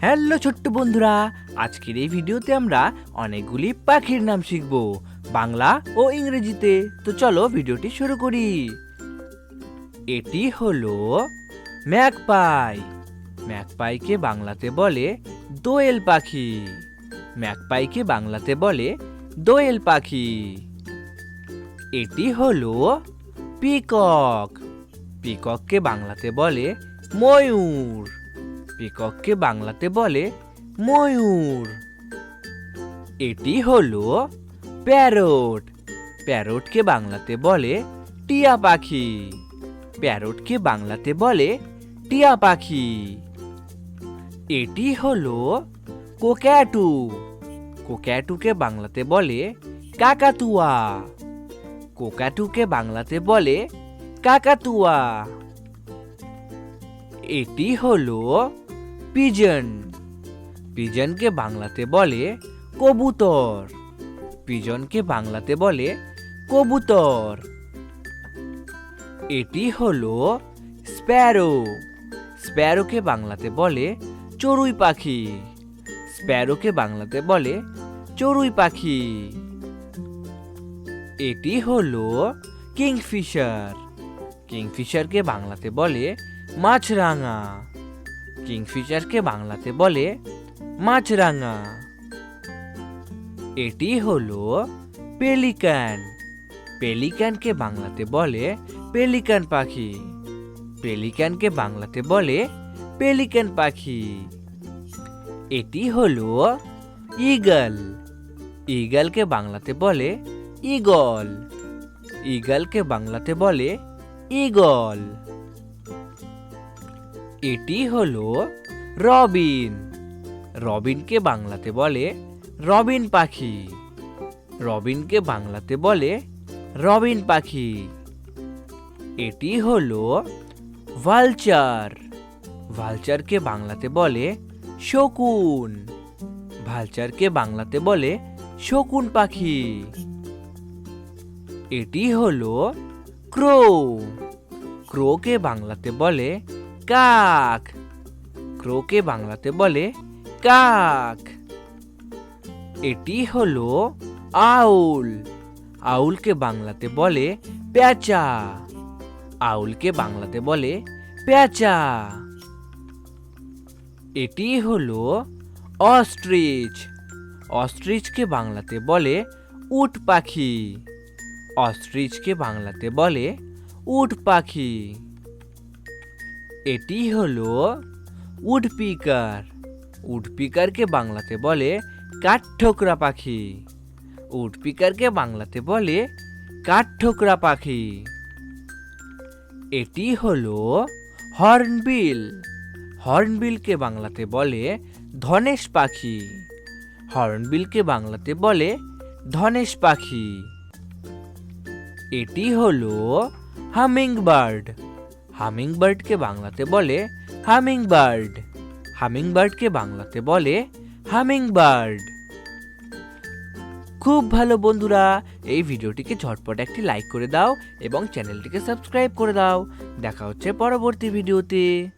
Hello ছোট্ট বন্ধুরা, আজকের এই ভিডিওতে আমরা অনেকগুলি পাখির নাম শিখব, বাংলা ও ইংরেজিতে। তো চলো ভিডিওটি শুরু করি। এটি হলো ম্যাকপাই। ম্যাকপাইকে বাংলাতে বলে দোয়েল পাখি। ম্যাকপাইকে বাংলাতে বলে দোয়েল পাখি। এটি হলো পিকক। পিকককে বাংলাতে বলে ময়ূর। পিকককে বাংলাতে বলে ময়ূর। এটি হলো প্যারট। প্যারটকে বাংলাতে বলে টিয়া পাখি। প্যারটকে বাংলাতে বলে টিয়া পাখি। এটি হলো কোক্যাটু কোক্যাটুকে বাংলাতে বলে কাকাতুয়া। কোকাটুকে বাংলাতে বলে কাকাতুয়া। এটি হলো পিজন। পিজনকে বাংলাতে বলে কবুতর। পিজনকে বাংলাতে বলে কবুতর। এটি হলো স্প্যারো। স্প্যারোকে বাংলাতে বলে চড়ুই পাখি। স্প্যারোকে বাংলাতে বলে চড়ুই পাখি। এটি হলো কিংফিশার। কিংফিশারকে বাংলাতে বলে মাছরাঙা। কিংফিশারকে বাংলাতে বলে মাছরাঙা। এটি হলো পেলিকান। পেলিকানকে বাংলাতে বলে পেলিকান পাখি। পেলিকানকে বাংলাতে বলে পেলিকান পাখি। এটি হলো ইগল ইগলকে বাংলাতে বলে ইগল ইগলকে বাংলাতে বলে ইগল এটি হলো রবিন। রবিনকে বাংলাতে বলে রবিন পাখি। রবিনকে বাংলাতে বলে রবিন পাখি। এটি হলো ভালচার। ভালচারকে বাংলাতে বলে শকুন। ভালচারকে বাংলাতে বলে শকুন পাখি। এটি হলো ক্রো। ক্রোকে বাংলাতে বলে কাক। ক্রোকে বাংলাতে বলে কাক। এটি হলো আউল। আউলকে বাংলাতে বলে পেঁচা আউলকে বাংলাতে বলে পেঁচা এটি হলো অস্ট্রিচ। অস্ট্রিচকে বাংলাতে বলে উট পাখি। অস্ট্রিচকে বাংলাতে বলে উট পাখি। এটি হলো উডপিকার। উডপিকারকে বাংলাতে বলে কাঠঠোকরা পাখি। উডপিকারকে বাংলাতে বলে কাঠঠোকরা পাখি। এটি হলো হর্নবিল। হর্নবিলকে বাংলাতে বলে ধনেশ পাখি। হর্নবিলকে বাংলাতে বলে ধনেশ পাখি। এটি হলো হামিং বার্ড হামিং বার্ডকে বাংলাতে বলে হামিং বার্ড হামিং বার্ডকে বাংলাতে বলে হামিং বার্ড খুব ভালো বন্ধুরা, এই ভিডিওটিকে ঝটপট একটি লাইক করে দাও এবং চ্যানেলটিকে সাবস্ক্রাইব করে দাও। দেখা হচ্ছে পরবর্তী ভিডিওতে।